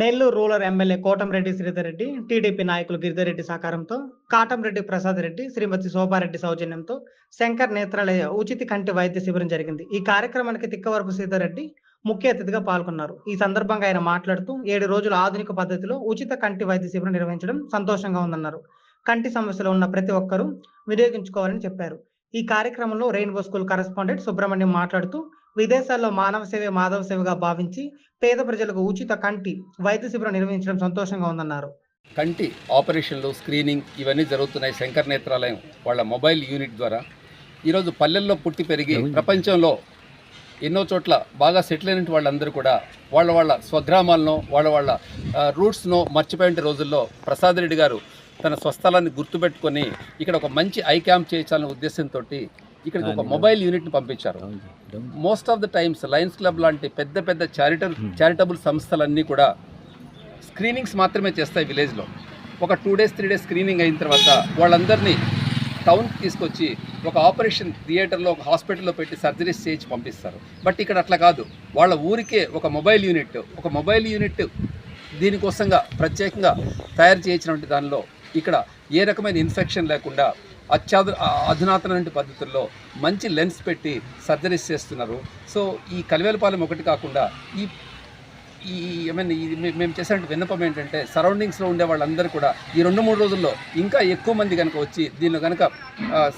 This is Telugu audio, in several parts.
Nellore rural MLA Kotamreddy Sridhar Reddy TDP నాయకులు గిరిధరెడ్డి సహకారంతో కాటంరెడ్డి ప్రసాద్ రెడ్డి శ్రీమతి శోభారెడ్డి సౌజన్యంతో శంకర్ నేత్రాలయ ఉచిత కంటి వైద్య శిబిరం జరిగింది. ఈ కార్యక్రమానికి తిక్కవరపు శ్రీధర్ రెడ్డి ముఖ్య అతిథిగా పాల్గొన్నారు. ఈ సందర్భంగా ఆయన మాట్లాడుతూ ఏడు రోజుల ఆధునిక పద్ధతిలో ఉచిత కంటి వైద్య శిబిరం నిర్వహించడం సంతోషంగా ఉందన్నారు. కంటి సమస్యలు ఉన్న ప్రతి ఒక్కరూ వినియోగించుకోవాలని చెప్పారు. ఈ కార్యక్రమంలో రెయిన్బో స్కూల్ కరెస్పాండెంట్ సుబ్రహ్మణ్యం మాట్లాడుతూ విదేశాల్లో మానవ సేవే మాధవ సేవగా భావించి పేద ప్రజలకు ఉచిత కంటి వైద్య శిబిరం నిర్వహించడం సంతోషంగా ఉందన్నారు. కంటి ఆపరేషన్లు స్క్రీనింగ్ ఇవన్నీ జరుగుతున్నాయి శంకర్ నేత్రాలయం వాళ్ళ మొబైల్ యూనిట్ ద్వారా. ఈరోజు పల్లెల్లో పుట్టి పెరిగి ప్రపంచంలో ఎన్నో చోట్ల బాగా సెటిల్ అయిన వాళ్ళందరూ కూడా వాళ్ళ వాళ్ళ స్వగ్రామాలను వాళ్ళ వాళ్ళ రూట్స్ను మర్చిపోయిన రోజుల్లో ప్రసాద్ రెడ్డి గారు తన స్వస్థలాన్ని గుర్తుపెట్టుకొని ఇక్కడ ఒక మంచి ఐ క్యాంప్ చేయించాలనే ఉద్దేశంతో ఇక్కడికి ఒక మొబైల్ యూనిట్ని పంపించారు. Most of the times lions club లాంటి పెద్ద పెద్ద చారిటబుల్ చారిటబుల్ సంస్థలన్నీ కూడా స్క్రీనింగ్స్ మాత్రమే చేస్తాయి విలేజ్లో ఒక two days three days screening అయిన తర్వాత వాళ్ళందరినీ టౌన్కి తీసుకొచ్చి ఒక ఆపరేషన్ థియేటర్లో ఒక హాస్పిటల్లో పెట్టి సర్జరీస్ చేయించి పంపిస్తారు. బట్ ఇక్కడ అట్లా కాదు. వాళ్ళ ఊరికే ఒక మొబైల్ యూనిట్ ఒక మొబైల్ యూనిట్ దీనికోసంగా ప్రత్యేకంగా తయారు చేయించినటువంటి దానిలో ఇక్కడ ఏ రకమైన ఇన్ఫెక్షన్ లేకుండా అత్యాధు అధునాతనమైన పద్ధతుల్లో మంచి లెన్స్ పెట్టి సర్జరీస్ చేస్తున్నారు. సో ఈ కలివేలపాలెం ఒకటి కాకుండా ఈ ఈ ఐ మీన్ మేము చేసే విన్నపం ఏంటంటే సరౌండింగ్స్లో ఉండే వాళ్ళందరూ కూడా ఈ రెండు మూడు రోజుల్లో ఇంకా ఎక్కువ మంది కనుక వచ్చి దీనిలో కనుక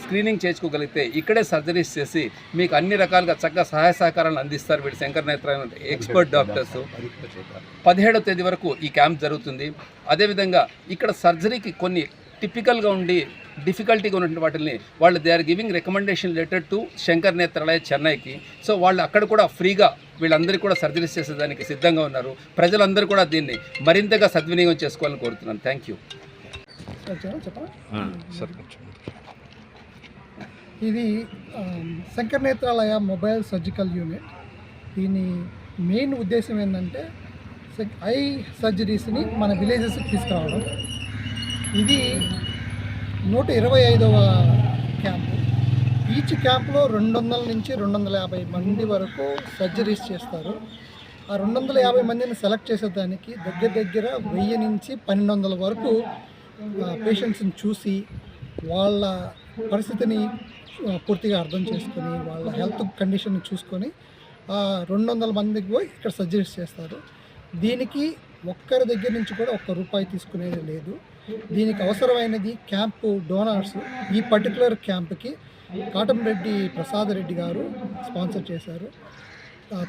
స్క్రీనింగ్ చేసుకోగలిగితే ఇక్కడే సర్జరీస్ చేసి మీకు అన్ని రకాలుగా చక్కగా సహాయ సహకారాలను అందిస్తారు వీళ్ళు శంకర్ నేత్ర ఎక్స్పర్ట్ డాక్టర్స్. పదిహేడవ తేదీ వరకు ఈ క్యాంప్ జరుగుతుంది. అదేవిధంగా ఇక్కడ సర్జరీకి కొన్ని టిపికల్గా ఉండి డిఫికల్టీగా ఉన్నటువంటి వాటిని వాళ్ళు they are giving recommendation letter to Shankar Netralaya చెన్నైకి. సో వాళ్ళు అక్కడ కూడా ఫ్రీగా వీళ్ళందరికీ కూడా సర్జరీస్ చేసేదానికి సిద్ధంగా ఉన్నారు. ప్రజలందరూ కూడా దీన్ని మరింతగా సద్వినియోగం చేసుకోవాలని కోరుతున్నాను. Thank you. ఇది Shankar Netralaya mobile surgical unit. దీని మెయిన్ ఉద్దేశం ఏంటంటే ఐ సర్జరీస్ని మన విలేజెస్కి తీసుకురావడం. ఇది నూట ఇరవై ఐదవ క్యాంపు. ఈచ్ క్యాంప్లో రెండు వందల నుంచి రెండు వందల యాభై మంది వరకు సర్జరీస్ చేస్తారు. ఆ రెండు వందల యాభై మందిని సెలెక్ట్ చేసేదానికి దగ్గర దగ్గర వెయ్యి నుంచి పన్నెండు వందల వరకు పేషెంట్స్ని చూసి వాళ్ళ పరిస్థితిని పూర్తిగా అర్థం చేసుకొని వాళ్ళ హెల్త్ కండిషన్ చూసుకొని ఆ రెండు వందల మందికి పోయి ఇక్కడ సర్జరీస్ చేస్తారు. దీనికి ఒక్కరి దగ్గర నుంచి కూడా ఒక్క రూపాయి తీసుకునేది లేదు. దీనికి అవసరమైనది క్యాంపు డోనర్స్. ఈ పర్టికులర్ క్యాంప్కి కాటంరెడ్డి ప్రసాద్ రెడ్డి గారు స్పాన్సర్ చేశారు.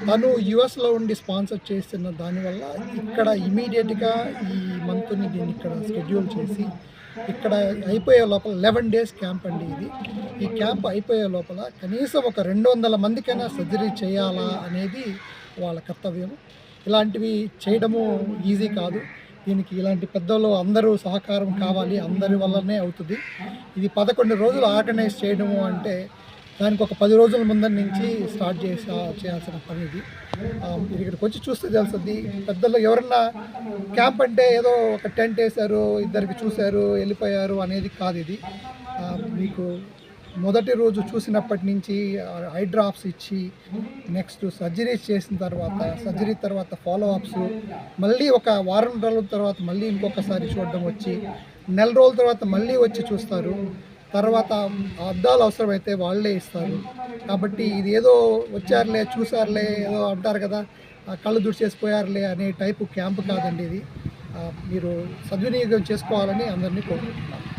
తను యుఎస్లో ఉండి స్పాన్సర్ చేస్తున్న దానివల్ల ఇక్కడ ఇమీడియట్గా ఈ మంత్ని దీన్ని ఇక్కడ షెడ్యూల్ చేసి ఇక్కడ అయిపోయే లోపల లెవెన్ డేస్ క్యాంప్ అండి ఇది. ఈ క్యాంప్ అయిపోయే లోపల కనీసం ఒక రెండు వందల మందికైనా సర్జరీ చేయాలా అనేది వాళ్ళ కర్తవ్యం. ఇలాంటివి చేయడము ఈజీ కాదు. దీనికి ఇలాంటి పెద్దలు అందరూ సహకారం కావాలి అందరి వల్లనే అవుతుంది. ఇది పదకొండు రోజులు ఆర్గనైజ్ చేయడము అంటే దానికి ఒక పది రోజుల ముందర నుంచి స్టార్ట్ చేసి చేయాల్సిన పని ఇది. ఇక్కడికి వచ్చి చూస్తే తెలుస్తుంది పెద్దలు ఎవరన్నా క్యాంప్ అంటే ఏదో ఒక టెంట్ వేశారు ఇద్దరికి చూశారు వెళ్ళిపోయారు అనేది కాదు ఇది. మీకు మొదటి రోజు చూసినప్పటి నుంచి ఐడ్రాప్స్ ఇచ్చి నెక్స్ట్ సర్జరీ చేసిన తర్వాత సర్జరీ తర్వాత ఫాలో అప్స్ మళ్ళీ ఒక వారం రోజుల తర్వాత మళ్ళీ ఇంకొకసారి చూడడం వచ్చి నెల రోజుల తర్వాత మళ్ళీ వచ్చి చూస్తారు. తర్వాత అద్దాలు అవసరమైతే వాళ్ళే ఇస్తారు. కాబట్టి ఇది ఏదో వచ్చారులే చూసారులే ఏదో అంటారు కదా ఆ కళ్ళు దుడిచేసిపోయారులే అనే టైపు క్యాంప్ కాదండి ఇది. మీరు సద్వినియోగం చేసుకోవాలని అందరినీ కోరుకుంటున్నాను.